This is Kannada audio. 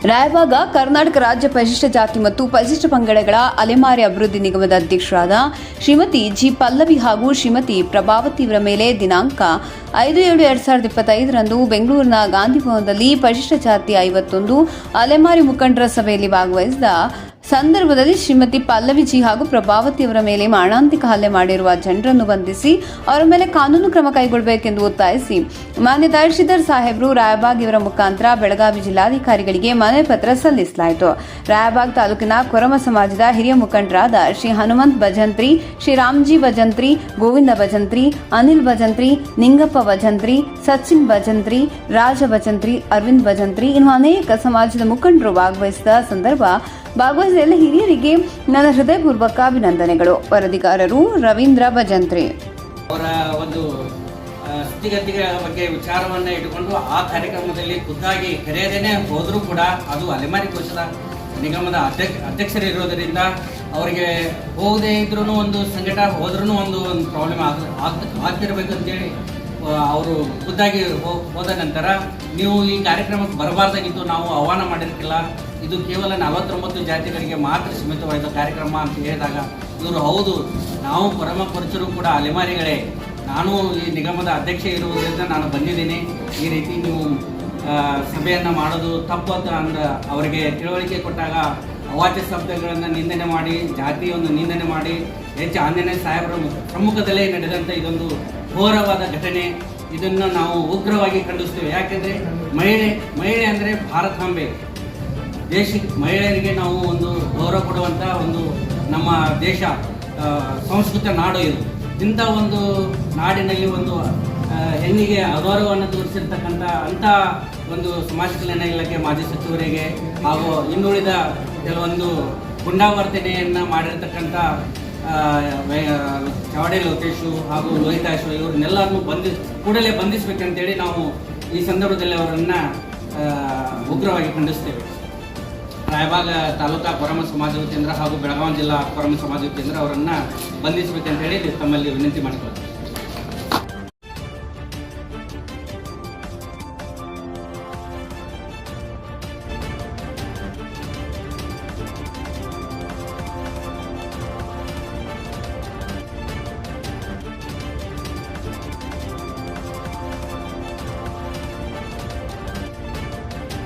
ರಾಯಬಾಗ ಕರ್ನಾಟಕ ರಾಜ್ಯ ಪರಿಶಿಷ್ಟ ಜಾತಿ ಮತ್ತು ಪರಿಶಿಷ್ಟ ಪಂಗಡಗಳ ಅಲೆಮಾರಿ ಅಭಿವೃದ್ಧಿ ನಿಗಮದ ಅಧ್ಯಕ್ಷರಾದ ಶ್ರೀಮತಿ ಜಿ ಪಲ್ಲವಿ ಹಾಗೂ ಶ್ರೀಮತಿ ಪ್ರಭಾವತಿ ಇವರ ಮೇಲೆ ದಿನಾಂಕ ಐದು ಏಳು ಎರಡ್ ಸಾವಿರದ ಇಪ್ಪತ್ತೈದರಂದು ಬೆಂಗಳೂರಿನ ಗಾಂಧಿ ಭವನದಲ್ಲಿ ಪರಿಶಿಷ್ಟ ಜಾತಿ ಐವತ್ತೊಂದು ಅಲೆಮಾರಿ ಮುಖಂಡರ ಸಭೆಯಲ್ಲಿ ಭಾಗವಹಿಸಿದ ಸಂದರ್ಭದಲ್ಲಿ ಶ್ರೀಮತಿ ಪಲ್ಲವಿಜಿ ಹಾಗೂ ಪ್ರಭಾವತಿ ಅವರ ಮೇಲೆ ಮಾರಣಾಂತಿಕ ಹಲ್ಲೆ ಮಾಡಿರುವ ಜನರನ್ನು ಬಂಧಿಸಿ ಅವರ ಮೇಲೆ ಕಾನೂನು ಕ್ರಮ ಕೈಗೊಳ್ಳಬೇಕೆಂದು ಒತ್ತಾಯಿಸಿ ಮಾನ್ಯ ತಹಶೀಲ್ದಾರ್ ಸಾಹೇಬರು ರಾಯಬಾಗ್ ಇವರ ಮುಖಾಂತರ ಬೆಳಗಾವಿ ಜಿಲ್ಲಾಧಿಕಾರಿಗಳಿಗೆ ಮನವಿ ಪತ್ರ ಸಲ್ಲಿಸಲಾಯಿತು. ರಾಯಬಾಗ್ ತಾಲೂಕಿನ ಕೊರಮ ಸಮಾಜದ ಹಿರಿಯ ಮುಖಂಡರಾದ ಶ್ರೀ ಹನುಮಂತ್ ಭಜಂತ್ರಿ, ಶ್ರೀ ರಾಮ್ಜಿ ಭಜಂತ್ರಿ, ಗೋವಿಂದ ಭಜಂತ್ರಿ, ಅನಿಲ್ ಭಜಂತ್ರಿ, ನಿಂಗಪ್ಪ ಭಜಂತ್ರಿ, ಸಚಿನ್ ಭಜಂತ್ರಿ, ರಾಜ ಭಜಂತ್ರಿ, ಅರವಿಂದ್ ಭಜಂತ್ರಿ, ಇನ್ನು ಅನೇಕ ಸಮಾಜದ ಮುಖಂಡರು ಭಾಗವಹಿಸಿದ ಸಂದರ್ಭ ಭಾಗವಹಿಸಿದ ಹಿರಿಯರಿಗೆ ನನ್ನ ಹೃದಯಪೂರ್ವಕ ಅಭಿನಂದನೆಗಳು. ವರದಿಗಾರರು ರವೀಂದ್ರ ಭಜಂತ್ರಿ. ಅವರ ಒಂದು ಸ್ಥಿತಿಗತಿಗಳ ಬಗ್ಗೆ ವಿಚಾರವನ್ನ ಇಟ್ಟುಕೊಂಡು ಆ ಕಾರ್ಯಕ್ರಮದಲ್ಲಿ ಖುದ್ದಾಗಿ ಕರೆಯದೇನೆ ಹೋದರೂ ಕೂಡ ಅದು ಅಲೆಮಾರಿ ಕೋಶದ ನಿಗಮದ ಅಧ್ಯಕ್ಷ, ಅಧ್ಯಕ್ಷರಿರೋದರಿಂದ ಅವರಿಗೆ ಹೋಗದೇ ಇದ್ರೂ ಒಂದು ಸಂಕಟ ಹೋದ್ರೂ ಒಂದು ಒಂದು ಪ್ರಾಬ್ಲಮ್ ಆಗ, ಆಗ್- ಆಗ್ತಿರ್ಬೇಕು ಅಂತೇಳಿ ಅವರು ಖುದ್ದಾಗಿ ಹೋದ ನಂತರ ನೀವು ಈ ಕಾರ್ಯಕ್ರಮಕ್ಕೆ ಬರಬಾರ್ದಾಗಿತ್ತು, ನಾವು ಆಹ್ವಾನ ಮಾಡಿರ್ಕಿಲ್ಲ ಇದು ಕೇವಲ ನಲವತ್ತೊಂಬತ್ತು ಜಾತಿಗಳಿಗೆ ಮಾತ್ರ ಸೀಮಿತವಾದ ಕಾರ್ಯಕ್ರಮ ಅಂತ ಹೇಳಿದಾಗ ಇವರು ಹೌದು, ನಾವು ಪರಮ ಪುರುಷರು ಕೂಡ ಅಲೆಮಾರಿಗಳೇ. ನಾನು ಈ ನಿಗಮದ ಅಧ್ಯಕ್ಷ ಇರುವುದರಿಂದ ನಾನು ಬಂದಿದ್ದೀನಿ. ಈ ರೀತಿ ನೀವು ಸಭೆಯನ್ನು ಮಾಡೋದು ತಪ್ಪು ಅಂತ ಅಂದ ಅವರಿಗೆ ತಿಳುವಳಿಕೆ ಕೊಟ್ಟಾಗ ಅವಾಚ್ಯ ಶಬ್ದಗಳನ್ನು ನಿಂದನೆ ಮಾಡಿ ಜಾತಿಯನ್ನು ನಿಂದನೆ ಮಾಡಿ ಹೆಚ್ಚು ಆಂಜನೇಯ ಸಾಹೇಬರ ಪ್ರಮುಖದಲ್ಲೇ ನಡೆದಂಥ ಇದೊಂದು ಘೋರವಾದ ಘಟನೆ. ಇದನ್ನು ನಾವು ಉಗ್ರವಾಗಿ ಖಂಡಿಸ್ತೇವೆ. ಯಾಕೆಂದರೆ ಮಹಿಳೆ ಮಹಿಳೆ ಅಂದರೆ ಭಾರತಾಂಬೆ ದೇಶಕ್ಕೆ ಮಹಿಳೆಯರಿಗೆ ನಾವು ಒಂದು ಗೌರವ ಕೊಡುವಂಥ ಒಂದು ನಮ್ಮ ದೇಶ ಸಂಸ್ಕೃತ ನಾಡು ಇದು. ಇಂಥ ಒಂದು ನಾಡಿನಲ್ಲಿ ಒಂದು ಹೆಣ್ಣಿಗೆ ಅಗೌರವವನ್ನು ತೋರಿಸಿರ್ತಕ್ಕಂಥ ಅಂಥ ಒಂದು ಸಮಾಜ ಕಲ್ಯಾಣ ಇಲಾಖೆ ಮಾಜಿ ಸಚಿವರಿಗೆ ಹಾಗೂ ಇನ್ನುಳಿದ ಕೆಲವೊಂದು ಗುಂಡಾವರ್ತನೆಯನ್ನು ಮಾಡಿರ್ತಕ್ಕಂಥ ಚಾವಡೆ ಲೋಕೇಶು ಹಾಗೂ ಲೋಹಿತಾಶು ಇವ್ರನ್ನೆಲ್ಲರನ್ನು ಬಂಧಿ, ಕೂಡಲೇ ಬಂಧಿಸಬೇಕಂತೇಳಿ ನಾವು ಈ ಸಂದರ್ಭದಲ್ಲಿ ಅವರನ್ನು ಉಗ್ರವಾಗಿ ಖಂಡಿಸ್ತೇವೆ. ರಾಯಬಾಗ ತಾಲೂಕಾ ಕೊರಮ ಸಮಾಜ ಕೇಂದ್ರ ಹಾಗೂ ಬೆಳಗಾವಿ ಜಿಲ್ಲಾ ಕೊರಮ ಸಮಾಜ ಕೇಂದ್ರ ಅವರನ್ನು ಬಂಧಿಸಬೇಕಂತ ಹೇಳಿ ತಮ್ಮಲ್ಲಿ ವಿನಂತಿ ಮಾಡಿಕೊಳ್ತೇವೆ